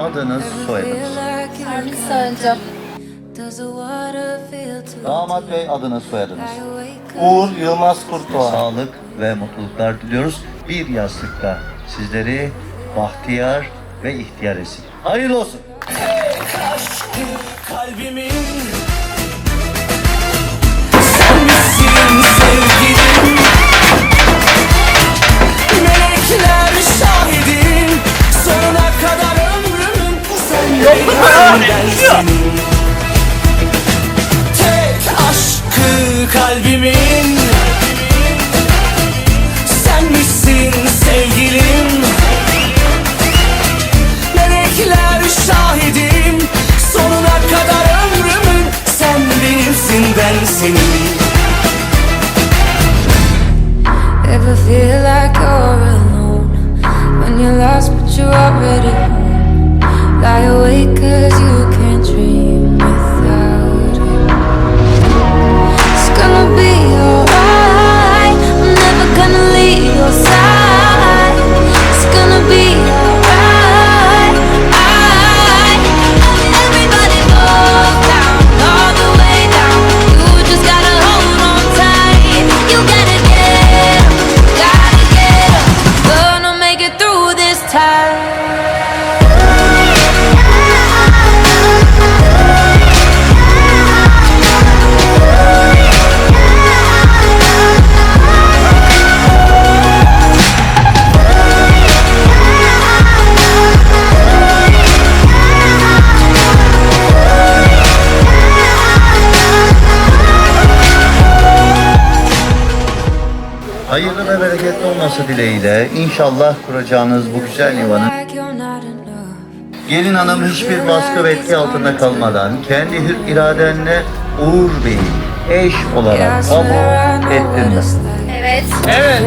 Adınız, soyadınız. Sancap. Damat Bey adınız, soyadınız. Uğur Yılmaz Kurtdoğan. Sağlık ve mutluluklar diliyoruz. Bir yastıkta sizleri bahtiyar ve ihtiyar etsin. Hayırlı olsun. Sen misin sevgilim? Melekler şahidim Sonuna kadar ömrümün Senden senin. Tek aşkı kalbimin Hayırlı ve bereketli olması dileğiyle inşallah kuracağınız bu güzel yuvanın Like you're not enough. gelin hanım hiçbir baskı ve etki altında kalmadan kendi hür iradenle Uğur Bey'i eş olarak kabul ettin mi? like. Evet.